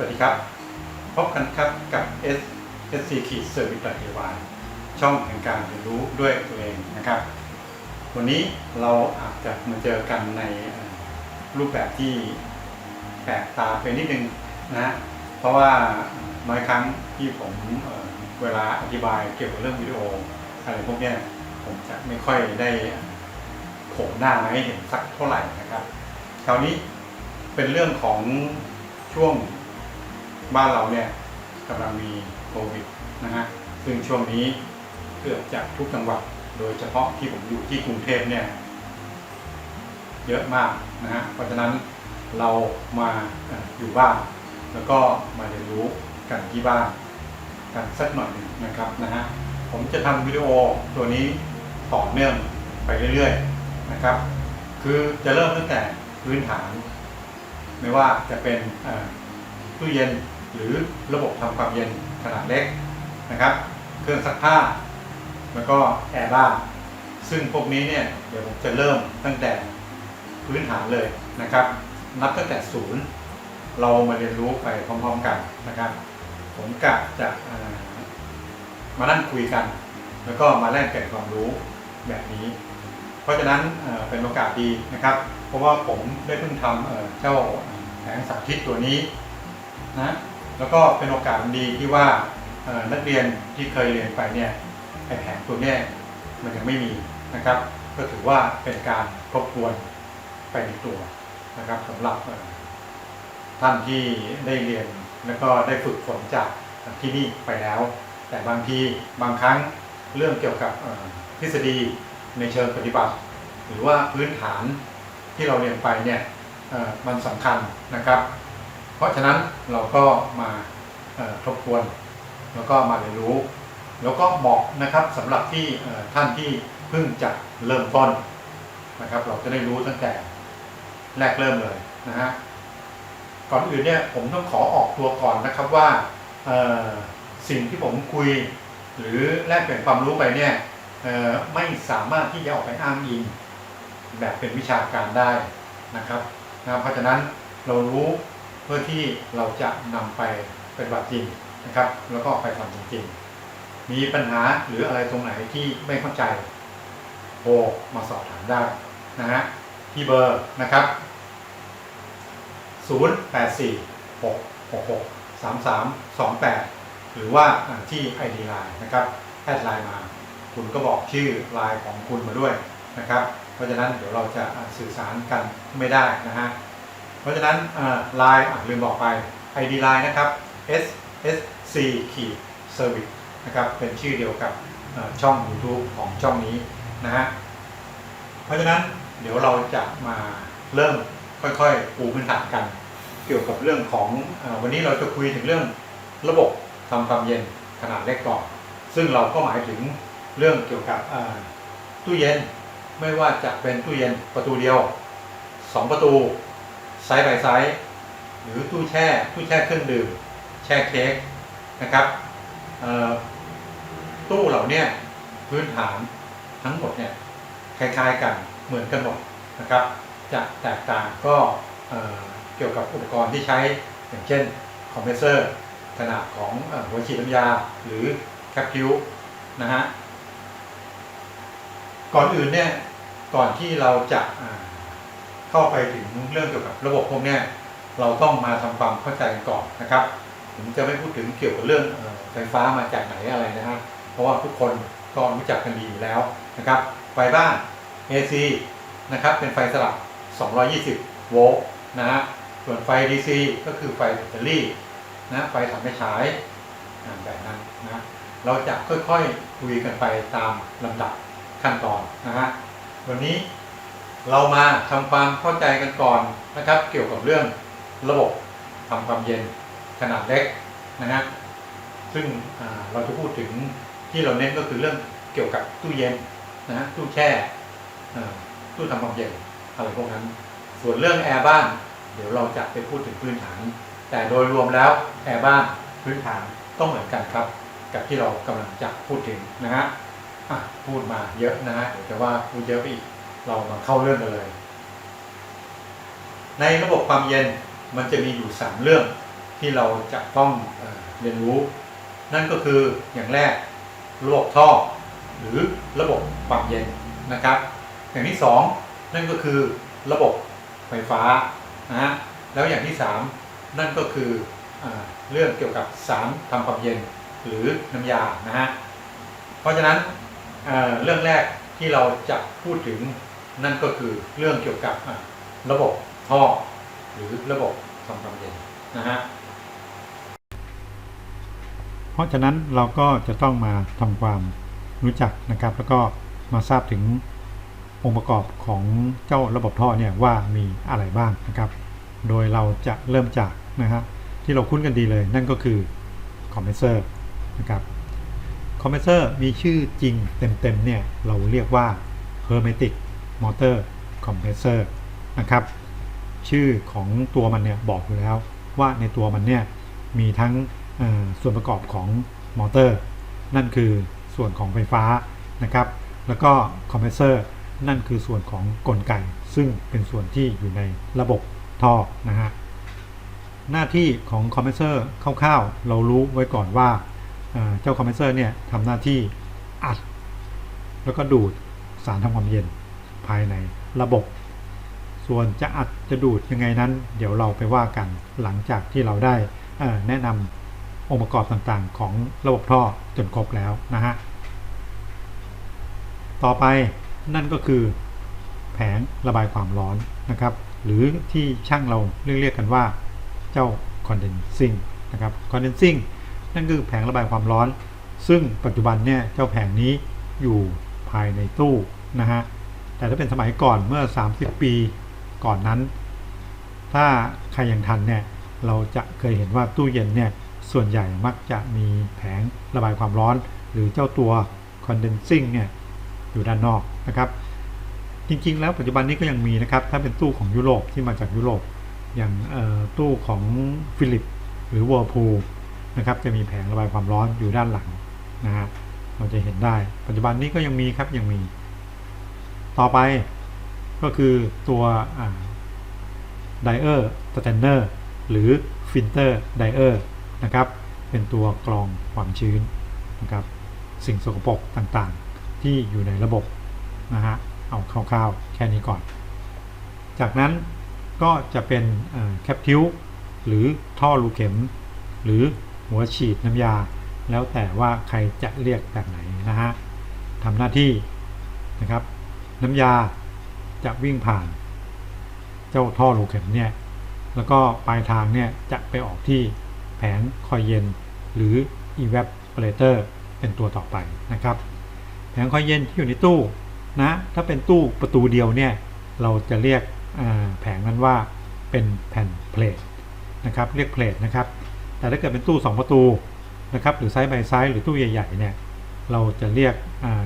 สวัสดีครับ พบกันครับกับ S SC ขีด Service ดวาช่องแห่งการเรียนรู้ด้วยตัวเองนะครับ วันนี้เราอาจจะมาเจอกันในรูปแบบที่แปลกตาไปนิดนึงนะ เพราะว่าน้อยครั้งที่ผมเเวลาอธิบายเกี่ยวกับเรื่องวิดีโออะไรพวกนี้ผมจะไม่ค่อยได้โผล่หน้ามาให้เห็นสักเท่าไหร่นะครับ คราวนี้เป็นเรื่องของช่วง บ้านเราเนี่ยกำลังมีโควิดนะฮะซึ่งช่วงนี้เกือบจะทุกจังหวัด โดยเฉพาะที่ผมอยู่ที่กรุงเทพเนี่ยเยอะมากนะฮะเพราะฉะนั้นเรามาอยู่บ้าน แล้วก็มาเรียนรู้กันที่บ้านกันสักหน่อยหนึ่งนะครับนะฮะผมจะทำวิดีโอตัวนี้ต่อเนื่องไปเรื่อยๆนะครับ คือจะเริ่มตั้งแต่พื้นฐาน ไม่ว่าจะเป็นตู้เย็น หรือระบบทำความเย็นขนาดเล็กนะครับ เครื่องซักผ้า แล้วก็แอร์บ้านซึ่งพวกนี้เนี่ยเดี๋ยวผมจะเริ่มตั้งแต่พื้นฐานเลยนะครับ นับตั้งแต่ศูนย์เรามาเรียนรู้ไปพร้อมๆกันนะครับ ผมกะจะมานั่งคุยกัน แล้วก็มาแลกเปลี่ยนความรู้แบบนี้ เพราะฉะนั้นเป็นโอกาสดีนะครับ เพราะว่าผมได้เพิ่งทำเอ่อเจ้าแผงสาธิตตัวนี้นะ แล้วก็เป็นโอกาสดีที่ว่านักเรียนที่เคยเรียนไปเนี่ยไอแผงตัวเนี้ยมันยังไม่มีนะครับ ก็ถือว่าเป็นการทบทวนไปในตัวนะครับสำหรับท่านที่ได้เรียนแล้วก็ได้ฝึกฝนจากที่นี่ไปแล้ว แต่บางทีบางครั้งเรื่องเกี่ยวกับทฤษฎีในเชิงปฏิบัติ หรือว่าพื้นฐานที่เราเรียนไปเนี่ยมันสำคัญนะครับ เพราะฉะนั้นเราก็มาทบทวน แล้วก็มาเรียนรู้ แล้วก็เหมาะนะครับสำหรับที่ท่านที่เพิ่งจะเริ่มต้นนะครับ เราจะได้รู้ตั้งแต่แรกเริ่มเลยนะฮะก่อนอื่นเนี่ยผมต้องขอออกตัวก่อนนะครับว่าสิ่งที่ผมคุย หรือแลกเปลี่ยนความรู้ไปเนี่ยไม่สามารถที่จะออกไปอ้างอิงแบบเป็นวิชาการได้นะครับนะเพราะฉะนั้นเรารู้ พื่อที่เราจะนำไปเป็นบัติจริงนะครับ แล้วก็ไปทำจริงๆ มีปัญหาหรืออะไรตรงไหนที่ไม่เข้าใจโทรมาสอบถามได้นะฮะที่เบอร์นะครับ 0 8 4 6 6 6 3 3 2 8 หรือว่าที่ ID Line นะครับแอดไลน์มา คุณก็บอกชื่อไลน์ของคุณมาด้วยนะครับ เพราะฉะนั้นเดี๋ยวเราจะสื่อสารกันไม่ได้นะฮะ ราะฉะนั้นไลน์ลืมบอกไป ID Line นะครับ S S C ขีด Service นะครับเป็นชื่อเดียวกับช่อง YouTube ของช่องนี้นะฮะเพราะฉะนั้นเดี๋ยวเราจะมาเริ่มค่อยๆปูพื้นฐานกัน เกี่ยวกับเรื่องของอวันนี้เราจะคุยถึงเรื่องระบบทำความเย็นขนาดเล็กก่อน ซึ่งเราก็หมายถึงเรื่องเกี่ยวกับตู้เย็น ไม่ว่าจะเป็นตู้เย็นประตูเดียว 2 ประตู ไซส์ by ไซส์หรือตู้แช่ตู้แช่เครื่องดื่ม แช่เค้กนะครับตู้เหล่านี้พื้นฐานทั้งหมดเนี่ยคล้ายๆกันเหมือนกันหมดนะครับจะแตกต่างก็เอ่อเกี่ยวกับอุปกรณ์ที่ใช้อย่างเช่นคอมเพรสเซอร์ขนาดของหัวฉีดน้ำยาหรือแคปคิวนะฮะก่อนอื่นเนี่ยก่อนที่เราจะ เข้าไปถึงเรื่องเกี่ยวกับระบบพวกเนี้ยเราต้องมาทำความเข้าใจก่อนนะครับ ผมจะไม่พูดถึงเกี่ยวกับเรื่องไฟฟ้ามาจากไหนอะไรนะฮะเพราะว่าทุกคนก็รู้จักกันดีอยู่แล้วนะครับไฟบ้าน AC นะครับเป็นไฟสลับ 220 โวลต์นะฮะส่วนไฟ DC ก็คือไฟแบตเตอรี่นะไฟถังไม่ฉายแบบนั้นนะเราจะค่อยๆคุยกันไปตามลำดับขั้นตอนนะฮะวันนี้ เรามาทำความเข้าใจกันก่อนนะครับ เกี่ยวกับเรื่องระบบทำความเย็นขนาดเล็กนะฮะซึ่งเราจะพูดถึงที่เราเน้นก็คือเรื่องเกี่ยวกับตู้เย็นนะฮะตู้แช่ตู้ทำความเย็นอะไรพวกนั้น ส่วนเรื่องแอร์บ้าน เดี๋ยวเราจะไปพูดถึงพื้นฐาน แต่โดยรวมแล้วแอร์บ้านพื้นฐานต้องเหมือนกันครับ กับที่เรากำลังจะพูดถึงนะฮะอะพูดมาเยอะนะฮะเดี๋ยวจะว่าพูดเยอะไปอีก เรามาเข้าเรื่องกันเลย ในระบบความเย็นมันจะมีอยู่3เรื่องที่เราจะต้องเอเรียนรู้ นั่นก็คืออย่างแรกระบบท่อ หรือระบบความเย็นนะครับ อย่างที่สองนั่นก็คือระบบไฟฟ้านะฮะแล้วอย่างที่สามนั่นก็คืออเรื่องเกี่ยวกับสารทำความเย็นหรือน้ำยานะฮะเพราะฉะนั้นเเรื่องแรกที่เราจะพูดถึง นั่นก็คือเรื่องเกี่ยวกับระบบท่อหรือระบบทำความเย็นนะฮะเพราะฉะนั้นเราก็จะต้องมาทำความรู้จักนะครับ แล้วก็มาทราบถึงองค์ประกอบของเจ้าระบบท่อเนี่ยว่ามีอะไรบ้างนะครับ โดยเราจะเริ่มจากนะฮะที่เราคุ้นกันดีเลยนั่นก็คือคอมเพรสเซอร์นะครับคอมเพรสเซอร์มีชื่อจริงเต็มๆเนี่ยเราเรียกว่า Hermetic Motor Compressor นะครับ ชื่อของตัวมันเนี่ยบอกอยู่แล้วว่าในตัวมันเนี่ยมีทั้งส่วนประกอบของมอเตอร์ นั่นคือส่วนของไฟฟ้านะครับ แล้วก็คอมเพรสเซอร์นั่นคือส่วนของกลไก ซึ่งเป็นส่วนที่อยู่ในระบบท่อนะฮะหน้าที่ของคอมเพรสเซอร์คร่าวๆ เรารู้ไว้ก่อนว่าเจ้าคอมเพรสเซอร์เนี่ยทำหน้าที่อัด แล้วก็ดูดสารทำความเย็น ภายในระบบ ส่วนจะอัดจะดูดยังไงนั้น เดี๋ยวเราไปว่ากันหลังจากที่เราได้แนะนำองค์ประกอบต่างๆ ของระบบท่อจนครบแล้วนะฮะต่อไปนั่นก็คือแผงระบายความร้อนนะครับ หรือที่ช่างเราเรียกเรียกกันว่าเจ้า condensing นะครับ condensing นั่นคือแผงระบายความร้อน ซึ่งปัจจุบันเนี่ยเจ้าแผงนี้อยู่ภายในตู้นะฮะ แต่ถ้าเป็นสมัยก่อนเมื่อ 30 ปีก่อนนั้น ถ้าใครยังทันเนี่ยเราจะเคยเห็นว่าตู้เย็นเนี่ยส่วนใหญ่มักจะมีแผงระบายความร้อน หรือเจ้าตัว condensing เนี่ยอยู่ด้านนอกนะครับ จริงๆ แล้วปัจจุบันนี้ก็ยังมีนะครับ ถ้าเป็นตู้ของยุโรปที่มาจากยุโรปอย่างตู้ของฟิลิปหรือ Whirlpool นะครับจะมีแผงระบายความร้อนอยู่ด้านหลังนะฮะเราจะเห็นได้ ปัจจุบันนี้ก็ยังมีครับยังมี ต่อไปก็คือตัวไดเออร์สแตนเนอร์หรือฟิลเตอร์ไดเออร์นะครับ เป็นตัวกรองความชื้นนะครับ สิ่งสกปรกต่างๆ ที่อยู่ในระบบนะฮะ เอาคร่าวๆ แค่นี้ก่อน จากนั้นก็จะเป็นแคปทิวหรือท่อรูเข็ม หรือหัวฉีดน้ำยา แล้วแต่ว่าใครจะเรียกแบบไหนนะฮะทำหน้าที่นะครับ น้ำยาจะวิ่งผ่าน เจ้าท่อรูเข็มเนี่ย แล้วก็ปลายทางเนี่ยจะไปออกที่แผงคอยเย็น หรือ evaporator เป็นตัวต่อไปนะครับ แผงคอยเย็นที่อยู่ในตู้นะ ถ้าเป็นตู้ประตูเดียวเนี่ย เราจะเรียกแผงนั้นว่าเป็นแผ่นเพลทนะครับ เรียกเพลทนะครับ แต่ถ้าเกิดเป็นตู้ 2 ประตูนะครับ หรือไซส์ by ไซส์หรือตู้ใหญ่ๆเนี่ย เราจะเรียก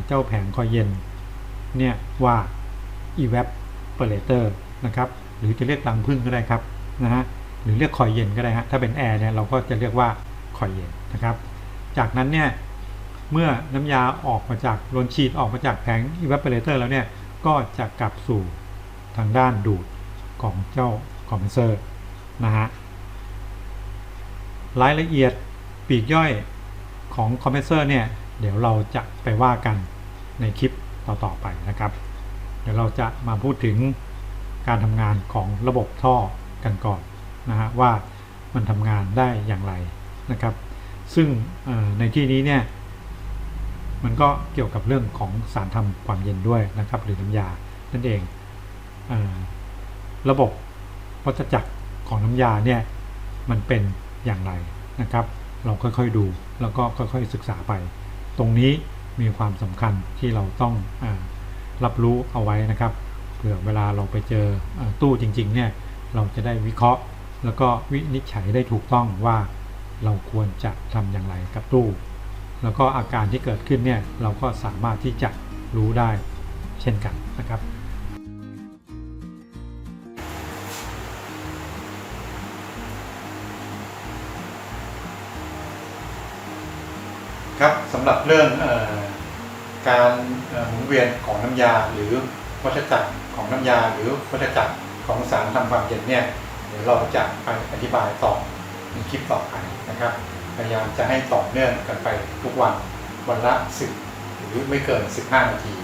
เจ้าแผงคอยเย็น เนี่ยว่า evaporator นะครับหรือจะเรียกรังพึ่งก็ได้ครับนะฮะหรือเรียกคอยเย็นก็ได้ฮะถ้าเป็นแอร์เนี่ยเราก็จะเรียกว่าคอยเย็นนะครับ จากนั้นเนี่ยเมื่อน้ำยาออกมาจากโดนฉีดออกมาจากแผง evaporator แล้วเนี่ยก็จะกลับสู่ทางด้านดูดของเจ้าคอมเพรสเซอร์นะฮะรายละเอียดปีกย่อยของคอมเพรสเซอร์เนี่ยเดี๋ยวเราจะไปว่ากันในคลิป ต่อๆไปนะครับ เดี๋ยวเราจะมาพูดถึงการทำงานของระบบท่อกันก่อนนะฮะว่ามันทำงานได้อย่างไรนะครับ ซึ่งในที่นี้เนี่ยมันก็เกี่ยวกับเรื่องของสารทำความเย็นด้วยนะครับ หรือน้ำยานั่นเองอระบบวัฏจักรของน้ำยาเนี่ยมันเป็นอย่างไรนะครับ เราค่อยๆดูแล้วก็ค่อยๆศึกษาไป ตรงนี้ มีความสำคัญที่เราต้องอรับรู้เอาไว้นะครับเผื่อเวลาเราไปเจออตู้จริงๆเนี่ยเราจะได้วิเคราะห์ แล้วก็วินิจฉัยได้ถูกต้องว่าเราควรจะทำอย่างไรกับตู้ แล้วก็อาการที่เกิดขึ้นเนี่ยเราก็สามารถที่จะรู้ได้เช่นกันนะครับครับสำหรับเรื่องอ การหมุนเวียนของน้ำยาหรือวัฏจักรของน้ำยา หรือวัฏจักรของสารทำความเย็นเนี่ยเดี๋ยวเราจะไปอธิบายต่อในคลิปต่อไปนะครับพยายามจะให้ต่อเนื่องกันไปทุกวันวันละ10หรือไม่เกิน 15 นาที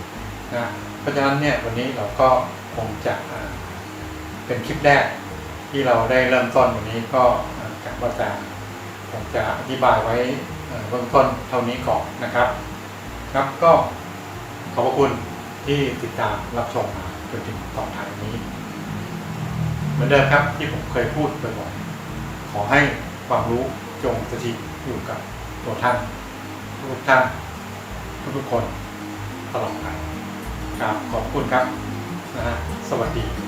นะเพราะฉะนั้นเนี่ยวันนี้เราก็คงจะเป็นคลิปแรกที่เราได้เริ่มต้นวันนี้ก็อากะว่าจะคงจะอธิบายไว้เบื้องต้นเท่านี้ก่อนนะครับ ครับก็ อบพระคุณที่ติดตามรับชมมาจนถึงตอนท้ายนี้ เหมือนเดิมครับที่ผมเคยพูดบ่อยๆขอให้ความรู้จงสถิตอยู่กับตัวท่านทุกท่านทุกๆคนตลอดไปครับขอบคุณครับนะฮะสวัสดี